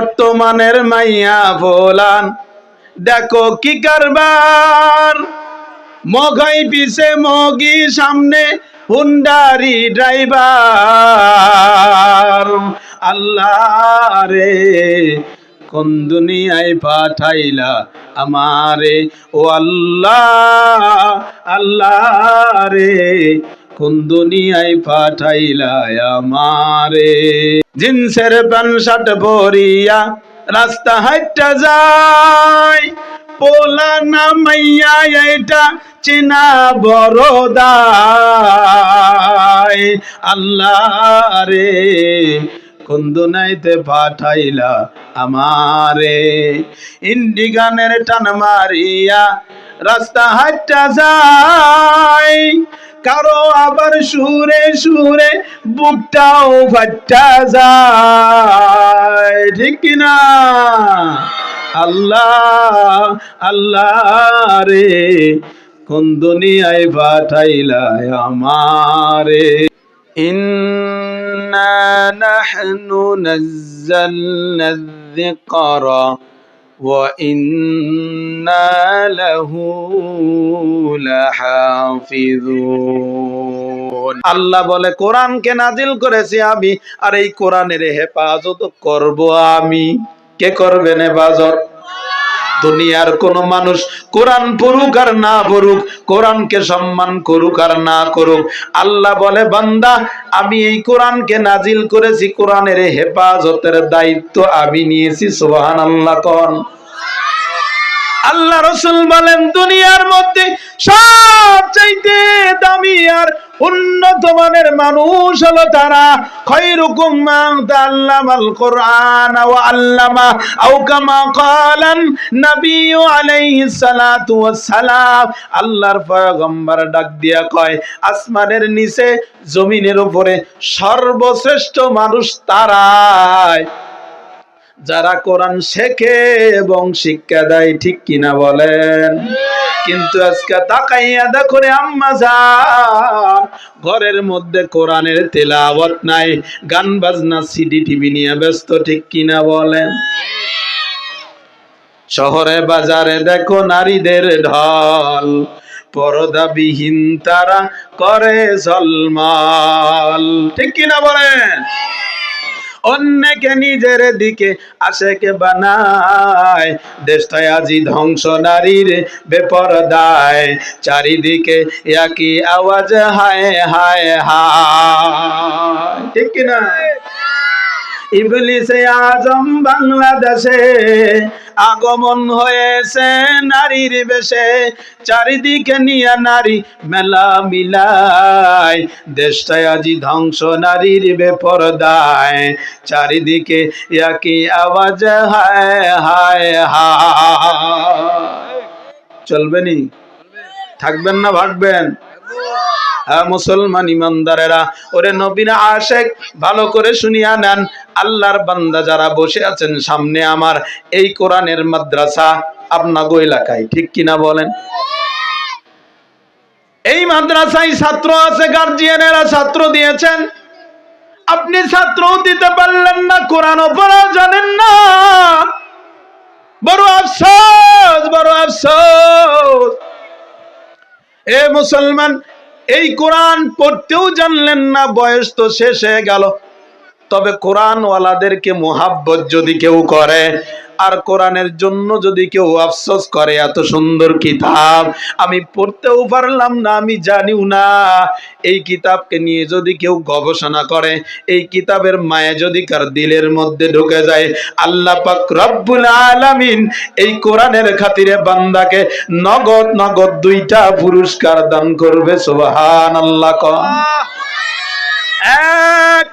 বর্তমানের মাইয়া ভোলান। দেখো কি কারবার। মগাই পিছে মগি সামনে, হুন্ডারি ড্রাইভার। আল্লাহ রে, কোন দুনিয়ায় পাঠাইলা আমারে? ও আল্লাহ আল্লাহ রে কোন দুনিয়ায় পাঠাইলা আমারে। জিন্সের প্যান্ট, শার্ট পরিয়া রাস্তা হাইটা যায় পোলা না মাইয়া এটা চিনা বড় দায়। আল্লাহ রে কোন দুনাইতে পাঠাইলা আমারে। ইন্ডি গানের টান মারিয়া রাস্তা হাইটা যায় কারো আবার সুরে সুরে বুকটাও ফাটা যায় ঠিক কিনা আল্লাহ আল্লাহ রে কোন দুনিয়ায় পাঠাইলা আমারে إنا نحن نزلنا الذكر وإنا له لحافظون আল্লাহ বলে কোরআনকে নাজিল করেছি আমি আর এই কোরআনের হেফাজত করব আমি কে করবেন হেফাজত দুনিয়ার কোন মানুষ কোরআন পড়ুক আর না পড়ুক, কোরআনকে সম্মান করুক আর না করুক, আল্লাহ বলে, বান্দা, আমি এই কোরআনকে নাজিল করেছি, কোরআনের হেফাজতের দায়িত্ব আমি নিয়েছি সোহান আল্লাহ কন। আল্লাহ রসুল বলেন, দুনিয়ার মধ্যে সবচাইতে দামি আর উন্নত মানের মানুষ হলো তারা। খৈরুকুম কোরআন আল্লামা আলাইহিস সালাতু ওয়াসসালাম। আল্লাহর পয়গম্বর ডাক দিয়া কয়, আসমানের নিচে, জমিনের উপরে সর্বশ্রেষ্ঠ মানুষ তারাই। যারা কোরআন শেখে এবং শিক্ষা দেয়, ঠিক কিনা বলেন? কিন্তু আজকে তাকাইয়া দেখো রে আম্মা যান ঘরের মধ্যে কোরআনের তেলাওয়াত নাই, গান বাজনা, সিডি টিভি নিয়ে ব্যস্ত, ঠিক কিনা বলেন? শহরে বাজারে দেখো নারীদের ঢল, পরদাবিহীন তারা করে জলমাল ঠিক কিনা বলেন? অন্যকে নিজের দিকে আশেকে বানায়। দেশটায় আজি ধ্বংস নারীর বেপরদায়। চারিদিকে একই আওয়াজ, হায় হায় হায়। ঠিক কিনা? ইবলিসে আজম বাংলাদেশে আগমন হয়েছে নারীর বেশে, চারিদিকে নিয়ে নারী মেলা মিলায়। দেশটায় আজি ধ্বংস, নারীর বেপরদায়। চারিদিকে একই আওয়াজ, হায় হায় হায়। চলবেনি থাকবেন না, ভাগবেন? মুসলমান ইমানদারেরা, ওরে নবীনা আশেক, ভালো করে শুনিয়া নেন। আল্লাহর বান্দা যারা বসে আছেন সামনে আমার, এই কোরআনের মাদ্রাসা আপনাগো এলাকায়, ঠিক কিনা বলেন? এই মাদ্রাসায় ছাত্র আছে গার্জিয়ানেরা ছাত্র দিয়েছেন। আপনি ছাত্রও দিতে পারলেন না কোরআনও পড়া জানেন না। বড় আফসোস বড় আফসোস। এ মুসলমান এই কোরআন পড়তেও জানলেন না, বয়স তো শেষ হয়ে গেল। তবে কোরআনওয়ালাদেরকে মোহাব্বত যদি কেউ করে আর কোরআনের জন্য যদি কেউ আফসোস করে, এত সুন্দর কিতাব, আমি পড়তেও পারলাম না, আমি জানিও না। এই কিতাবকে নিয়ে যদি কেউ গবেষণা করে, এই কিতাবের মায়া যদি কার দিলের মধ্যে ঢুকে যায়, আল্লাহ পাক রব্বুল আলামিন এই কোরআনের খাতিরে বান্দাকে নগদ নগদ দুইটা পুরস্কার দান করবে, সুবহানাল্লাহ। কন এক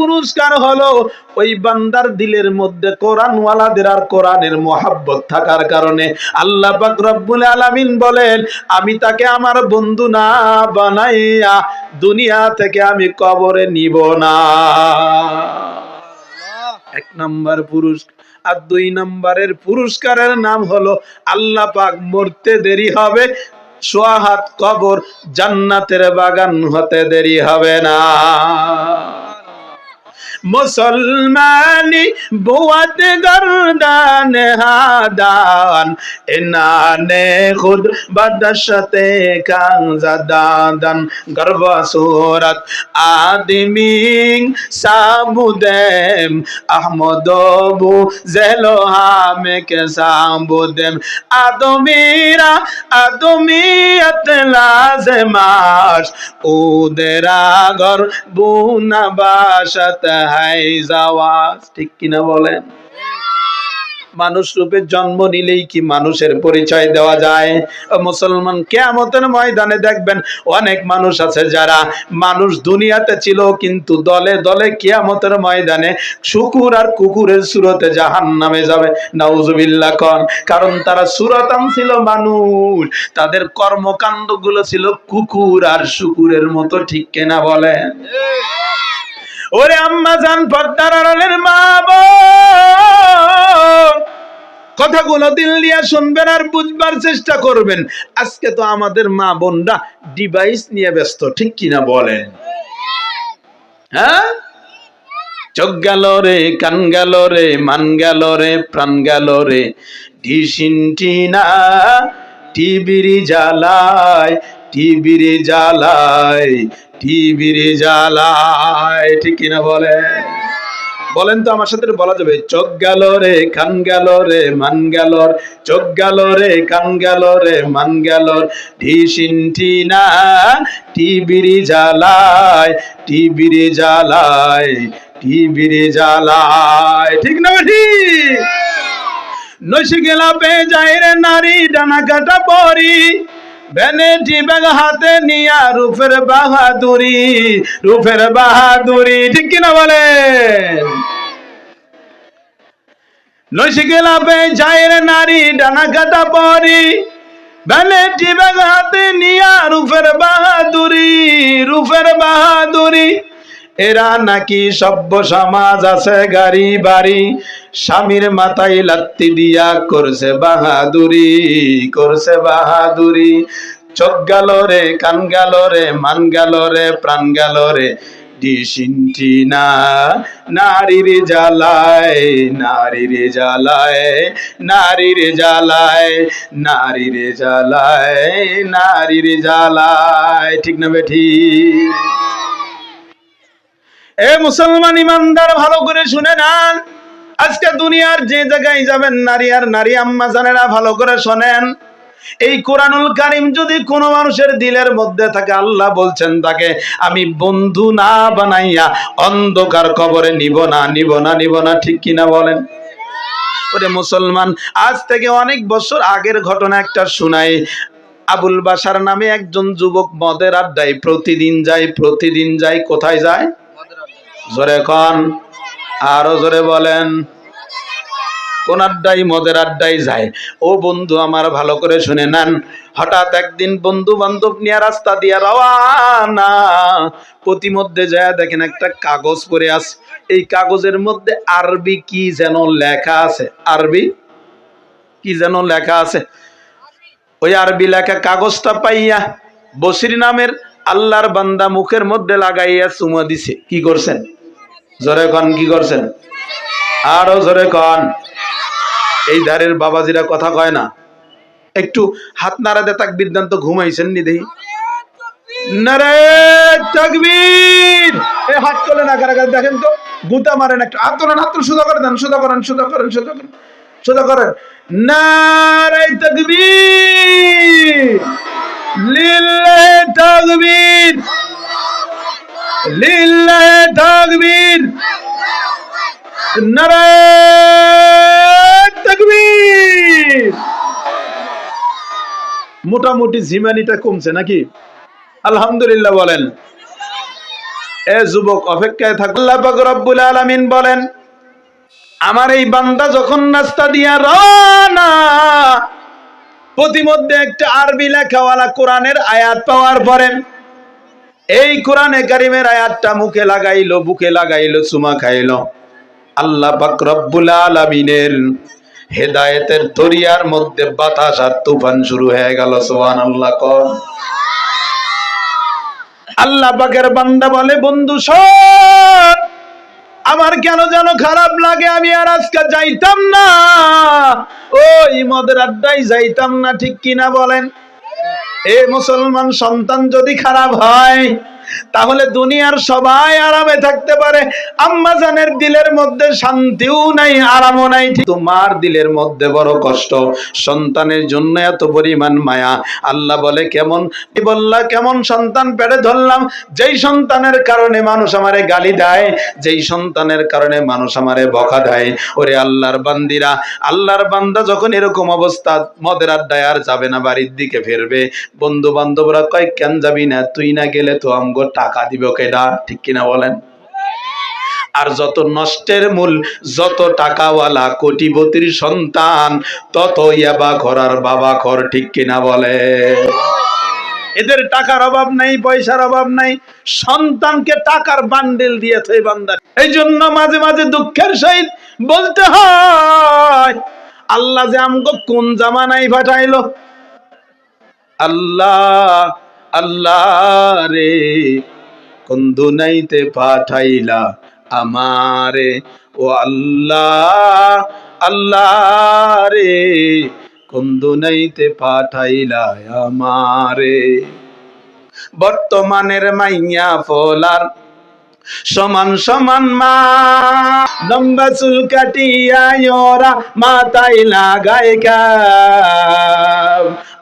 পুরস্কার হলো ওই বান্দার দিলের মধ্যে কোরআনওয়ালাদের আর কোরআনের মোহাব্বত থাকার কারণে। আল্লাহ রব্বুল আলামিন বলেন, আমি তাকে আমার বন্ধু না বানাইয়া দুনিয়া থেকে আমি কবরে নিব না। এক নাম্বার পুরস্কার আর দুই নম্বরের পুরস্কারের নাম হলো আল্লাহ পাক মরতে দেরি হবে। সোয়াহাত কবর জান্নাতের বাগান হতে দেরি হবে না। মুসলমানি বুয়াত গর্দান হাদান ইনানে খুদ বদশতে কাং জাদান গর্ব সুরত আদমিং সাবুদেম আহমদবু জেলো হামেকে সাবুদেম। আদমিরা আদমিয়ত লাজমাস ওদেরা গর বুনা বাসত হাই জাওয়াজ ঠিক কিনা বলেন? মানুষ রূপে জন্ম নিলেই কি মানুষের পরিচয় দেওয়া যায়? মুসলমান কেয়ামতের ময়দানে দেখবেন অনেক মানুষ আছে যারা মানুষ দুনিয়াতে ছিল, কিন্তু দলে দলে কেয়ামতের ময়দানে শুকুর আর কুকুরের সুরতে জাহান নামে যাবে। নাউজুবিল্লাহ কন, কারণ তারা সুরতাম ছিল মানুষ, তাদের কর্মকাণ্ডগুলো ছিল কুকুর আর শুকুরের মতো, ঠিক কেনা বলেন? ওরে আম্মা জান পর্দার আড়ালের মা বোন। কথাগুলো দিল দিয়া শুনবেন আর বুঝবার চেষ্টা করবেন। আজকে তো আমাদের মা বোনরা ডিভাইস নিয়ে ব্যস্ত, ঠিক কিনা বলেন? হ্যাঁ? চোখ গেল রে, কান গেল রে, মান গেল রে, প্রাণ গেল রে। ঢিসিনটিনা টিবির জ্বালায় টিবির জ্বালায় টিবির জ্বালায়। ঠিক কিনা বলে? বলেন তো আমার সাথে বলা যাবে। চোখ গেল রে, কান গেল রে, মান গেল চোখ গেল রে, কান গেল রে, মান গেল ঢিসিনটিনা টিবির জ্বালায় টিবির জ্বালায় টিবির জ্বালায়। ঠিক না ঠিক নসি গেলা পে যায় রে নারী ডানা কাটা পরি। ভ্যানিটি ব্যাগ হাতে নিয়া রূপের বাহাদুরি রূপের বাহাদুরি, ঠিক কিনা বলে? নৈশিকলাপে গেলা পে যায় রে নারী ডানা কাটা পরি ভ্যানিটি ব্যাগ হাতে নিয়া রূপের বাহাদুরি রূপের বাহাদুরি। এরা নাকি সভ্য সমাজ আছে গাড়ি বাড়ি। স্বামীর মাথায় লাত্তি দিয়া করছে বাহাদুরি করছে বাহাদুরি। চোখ গেল রে, কান গেল রে, মান গেল রে, প্রাণ গেল রে। ডিসিনটি না, নারীর জ্বালায় নারীর জ্বালায় নারীর জ্বালায় নারীর জ্বালায় নারীর জ্বালায়। ঠিক না বেঠি এ মুসলমান ইমানদার, ভালো করে শুনে নেন। আজকে দুনিয়ার যে জায়গায় যাবেন, নারী আর নারী আম্মা জানেরা ভালো করে শোনেন। এই কোরআনুল কারিম যদি কোনো মানুষের দিলের মধ্যে থাকে, আল্লাহ বলছেন তাকে, আমি বন্ধু না বানাইয়া অন্ধকার কবরে নিব না নিব না নিব না। ঠিক কিনা বলেন? ওরে মুসলমান, আজ থেকে অনেক বছর আগের ঘটনা একটা শুনাই। আবুল বাসার নামে একজন যুবক মদের আড্ডায় প্রতিদিন যায় প্রতিদিন যায়, কোথায় যায়? জোরে কন, আরও জোরে বলেন। কোন আড্ডাই মদের আড্ডাই যায়। ও বন্ধু আমার ভালো করে শুনে নেন। হঠাৎ একদিন বন্ধু বান্ধব নিয়ে রাস্তা দিয়া রওয়ানা। প্রতিমধ্যে যায়, দেখেন একটা কাগজ পরে আছে। এই কাগজের মধ্যে আরবি কি যেন লেখা আছে? আরবি? কি যেন লেখা আছে? ওই আরবি লেখা কাগজটা পাইয়া বসির নামের আল্লাহর বান্দা মুখের মধ্যে লাগাইয়া চুমা দিছে। কি করছেন? জোরে কন, কি করছেন? আরও জোরে কন। এই ধারের বাবাজিরা কথা কয় না। একটু হাত নাড়াতে তাক বিদ্যান্ত ঘুমাইছেন নি তাকবীর! এই হাত দেখেন করেন করেন করেন করেন। তাকবীর! লিল্লাহি তাকবীর। নারে তাকবীর। মোটামুটি ঝিমানিটা কমছে নাকি? আলহামদুলিল্লাহ বলেন। এ যুবক অপেক্ষায় থাক। আল্লাহ পাক রব্বুল আলামিন বলেন, আমার এই বান্দা যখন রাস্তা দিয়া রওনা, প্রতিমধ্যে একটা আরবি লেখাওয়ালা কোরআনের আয়াত পাওয়ার পরে এই কোরআনে কারিমের আয়াতটা মুখে লাগাইলো, বুকে লাগাইলো, চুমা খাইলো। আল্লাহ পাক রব্বুল আলামিনের হেদায়েতের দরিয়ার মধ্যে বাতাস আর তুফান শুরু হয়ে গেল, সুবহানাল্লাহ কর আল্লাহ পাকের বান্দা বলে, বন্ধু, শোন, আমার কেন যেন খারাপ লাগে? আমি আর আজকে যাইতাম না। ওই মদের আড্ডায় যাইতাম না, ঠিক কিনা বলেন? এ মুসলমান সন্তান যদি খারাপ হয় তাহলে দুনিয়ার সবাই আরামে থাকতে পারে। আম্মা জানের দিলের মধ্যে শান্তিও নাই, আরামও নাই। তোমার দিলের মধ্যে বড় কষ্ট। সন্তানের জন্য এত পরিমাণ মায়া। আল্লাহ বলে, কেমন? বললা কেমন সন্তান পেড়ে ধরলাম? যেই সন্তানের কারণে মানুষ আমারে গালি দেয়, যেই সন্তানের কারণে মানুষ আমারে বকা দেয়। ওরে আল্লাহর বান্দিরা, আল্লাহর বান্দা যখন এরকম অবস্থা, মদের আড্ডায় আর যাবে না, বাড়ির দিকে ফিরবে। বন্ধু বান্ধবরা কয়, কেন যাবি না? তুই না গেলে তো আমগো টাকা দিব কেডা ঠিক কিনা বলেন? আর যত নষ্টের মূল, যত টাকাওয়ালা কোটিপতির সন্তান তত ইয়াবা ঘরার বাবা ঘর, ঠিক কিনা বলে এদের টাকার অভাব নাই, পয়সার অভাব নাই, সন্তানকে টাকার বান্ডেল দিয়েছে এই বান্দার এই জন্য মাঝে মাঝে দুঃখের সহিত বলতে হয়, আল্লাহ যে আমগো কোন জামানায় পাঠাইলো? আল্লাহ আল্লাহ রে। কোন দুনাইতে পাঠাইলা আমারে। ও আল্লাহ আল্লাহ রে। কোন দুনাইতে পাঠাইলা আমারে। বর্তমানের মাইয়া ফলার সমান সমান মা। লম্বা চুল কাটিয়া ওরা মাথায় লাগায়।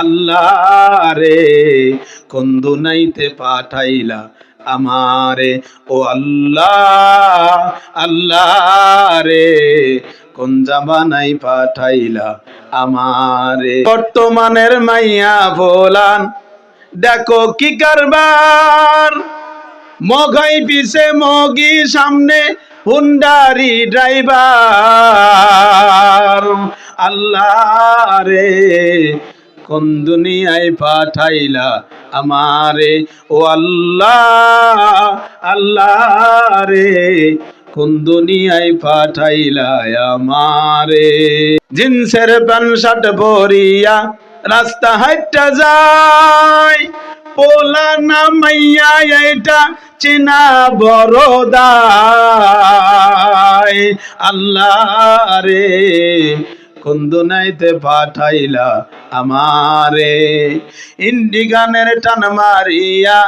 আল্লাহ রে কন্দু নাইতে পাঠাইলা আমারে। ও আল্লাহ আল্লাহ রে কোন জামানাই পাঠাইলা আমারে। বর্তমানের মাইয়া বলান দেখো কি কারবার। মগাই পিছে মগি সামনে, হুন্ডারি ড্রাইভার। আল্লাহ রে কোন দুনিয়ায় পাঠাইলা আমারে? ও আল্লাহ আল্লাহ রে কোন দুনিয়ায় পাঠাইলা আমারে? জিন্সের প্যান্ট শার্ট পরিয়া রাস্তা হাইটা যায় পোলা না মাইয়া এটা চিনা বড়দায় আল্লাহ রে কুন্দুনাইতে পাঠাইলা আমারে। ইন্ডি গানের টান মারিয়া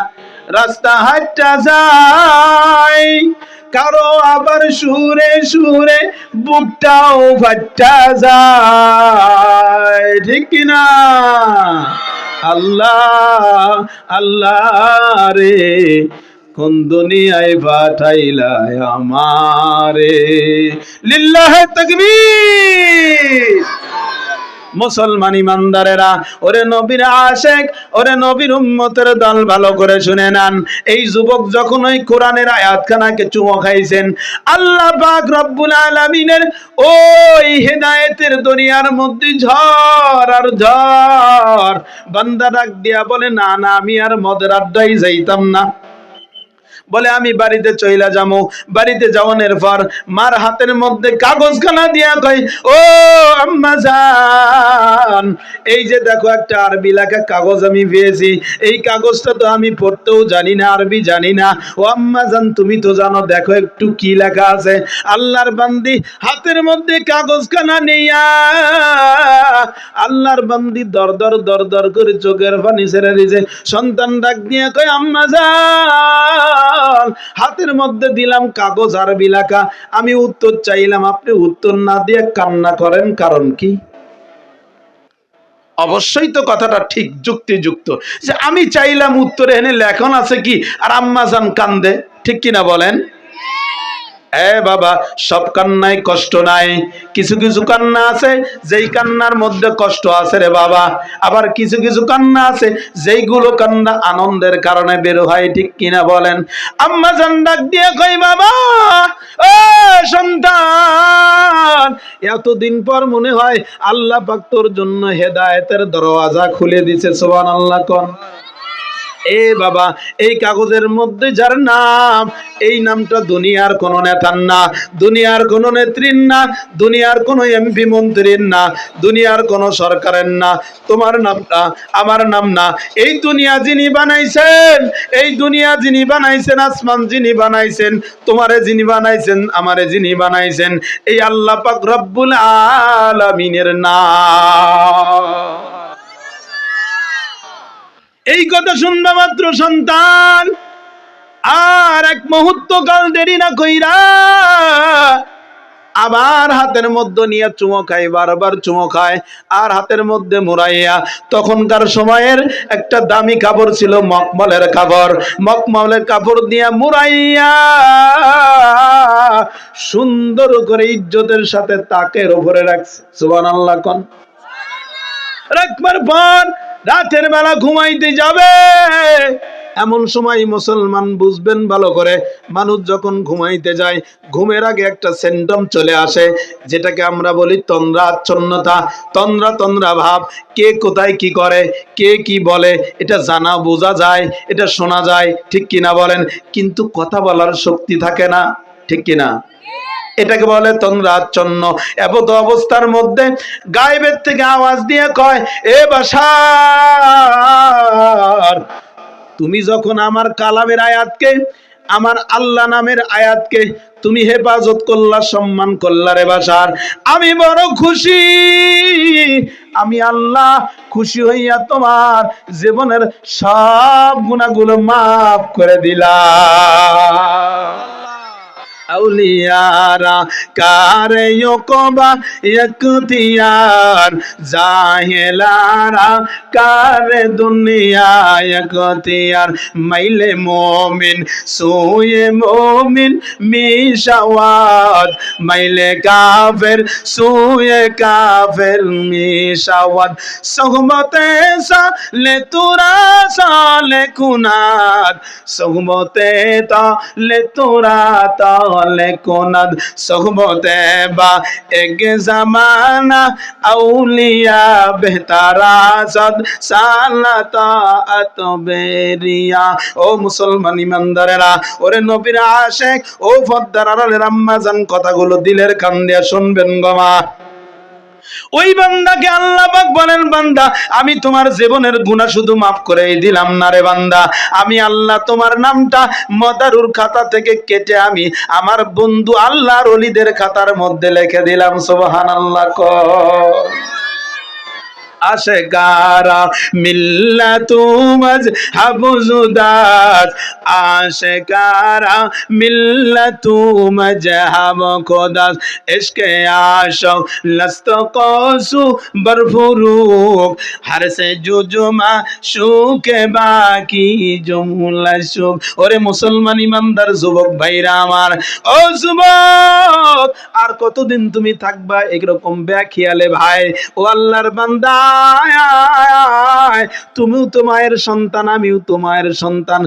রাস্তা হাইটা যায়। কারও আবার সুরে সুরে বুকটাও ফাটা যায়। ঠিক কিনা? আল্লাহ আল্লাহ রে কোন দুনিয়ায় বাটাইলায় আমারে। লিল্লাহ তাকবীর। মুসলমান ইমানদারেরা, ওরে নবীর আশেক, ওরে নবীর উম্মতের দল ভালো করে শুনে নেন। এই যুবক যখন ওই কোরআনের আয়াতখানাকে চুমো খাইছেন, আল্লাহ পাক রব্বুল আলামিনের ওই হেদায়েতের দুনিয়ার মধ্যে ঝড় আর ঝড়, বান্দা ডাক দিয়া বলে, না না, আমি আর মদের আড্ডায় যাইতাম না। বলে, আমি বাড়িতে চইলা যাব বাড়িতে যাওয়ানোর পর মার হাতের মধ্যে কাগজ খানা দিয়া কই ও আম্মা জান, এই যে দেখো একটা আরবি লেখা কাগজ আমি পেয়েছি, এই কাগজটা তো আমি পড়তেও জানি না, আরবি জানি না। ও আম্মা জান, তুমি তো জানো, দেখো একটু কি লেখা আছে। আল্লাহর বান্দি হাতের মধ্যে কাগজ খানা নিয়া আল্লাহর বান্দি দর দর দর দর করে চোখের পানি ছেড়ে দিছে। সন্তান ডাক দিয়ে কই আম্মা জান হাতের মধ্যে দিলাম কাগজ আর বিলাকা। আমি উত্তর চাইলাম, আপনি উত্তর না দিয়ে কান্না করেন, কারণ কি? অবশ্যই তো কথাটা ঠিক, যুক্তিযুক্ত। যে আমি চাইলাম উত্তরে, এনে লেখন আছে কি? আর আম্মা জান কান্দে, ঠিক কিনা বলেন? বাবা, সব কান্নায় কষ্ট নাই। কিছু কিছু কান্না আছে, যেই কান্নার মধ্যে কষ্ট আছে রে বাবা। আবার কিছু কিছু কান্না আছে, যেইগুলো কান্না আনন্দের কারণে বের হয়, ঠিক কিনা বলেন? আম্মা জান ডাক দিয়ে কই বাবা, ও সন্তান, এতদিন পর মনে হয় আল্লাহ পাক তোর জন্য হেদায়েতের দরওয়াজা খুলে দিছে, সুবহানাল্লাহ কোন। এ বাবা, এই কাগজের মধ্যে যার নাম, এই নামটা দুনিয়ার কোন নেতার না, দুনিয়ার কোন নেত্রীর না, দুনিয়ার কোন এমপি মন্ত্রীর না, দুনিয়ার কোন সরকারের না। তোমার নামটা আমার নাম না। এই দুনিয়া যিনি বানাইছেন, এই দুনিয়া যিনি বানাইছেন, আসমান যিনি বানাইছেন, তোমারে যিনি বানাইছেন, আমারে যিনি বানাইছেন, এই আল্লাহ পাক রব্বুল আলামিনের নাম। এই কথা শুনবা মাত্র, সন্তান। আর এক মুহূর্ত কাল দেরি না কইরা আবার হাতের মধ্যে নিয়ে চুমো খায়, বারবার চুমো খায়, আর হাতের মধ্যে মুড়াইয়া। তখনকার সময়ের একটা দামি কাপড় ছিল মকমলের কাপড়। মকমলের কাপড় দিয়া মুড়াইয়া সুন্দর করে ইজ্জতের সাথে তাকের উপরে রাখছে। সুবান আল্লাহ কন। রাখবার পর রাতের বেলা ঘুমাইতে যাবে। এমন সময় মুসলমান বুঝবেন ভালো করে, মানুষ যখন ঘুমাইতে যায়, ঘুমের আগে একটা সেন্টম চলে আসে, যেটাকে আমরা বলি তন্দ্রা আচ্ছন্নতা তন্দ্রা তন্দ্রা ভাব, কে কোথায় কি করে, কে কি বলে, এটা জানা বোঝা যায়, এটা শোনা যায়, ঠিক কিনা বলেন? কিন্তু কথা বলার শক্তি থাকে না, ঠিক কিনা? এটাকে বলে তন্দ্রাচ্ছন্ন। এমত অবস্থার মধ্যে গায়েবের থেকে আওয়াজ দিয়ে কয়, এ বাসার, তুমি যখন আমার কালামের আয়াতকে, আমার আল্লাহ নামের আয়াতকে তুমি হেফাজত করলা, সম্মান করলা রে বাসার। আমি বড় খুশি, আমি আল্লাহ খুশি হইয়া তোমার জীবনের সব গুণাগুলো মাফ করে দিলাম। আউলিয়ারা কারে ইয়োকবা ইয়কুতিয়ার জাহেলারা কারে দুনিয়া ইয়কুতিয়ার মাইলে মোমিন সুয়ে মোমিন মিশাওয়াত মাইলে কাফের সুয়ে কাফের মিশাওয়াত সহমতে সালে তুরা সালে কুনাত সহমতে তা লে তোরা তালে কোনাদ সহবতে বা এক জামানা আউলিয়া সালাতা আতবেরিয়া ও মুসলমান ইমানদারেরা, ওরে নবীর আশেক, ও ফদ্দার আড়ালের আম্মাজান কথাগুলো দিলের কান দিয়া শুনবেন গমা ওই বান্দাকে আল্লাহ পাক বলেন, বান্দা, আমি তোমার জীবনের গুণা শুধু মাফ করে দিলাম না রে বান্দা। আমি আল্লাহ তোমার নামটা মদারুর খাতা থেকে কেটে আমি আমার বন্ধু আল্লাহর অলিদের খাতার মধ্যে লিখে দিলাম, সুবহানাল্লাহ ক আশেকারা মিল্লাতু মজহাবুজুদাত আশেকারা মিল্লাতু মজহাব খোদাস ইশকে আশক লস্ত কসু বরফুরুক। হর সে জুজুমা শুকে বাকি জুমলা সুখ। ওরে মুসলমান ইমানদার যুবক ভাইরা আমার। ও যুবক, আর কতদিন তুমি থাকবা এরকম ব্যাখিয়ালে ভাই? ও আল্লাহর বান্দা তুমিও তো মায়ের সন্তান আমিও তো মায়ের সন্তান।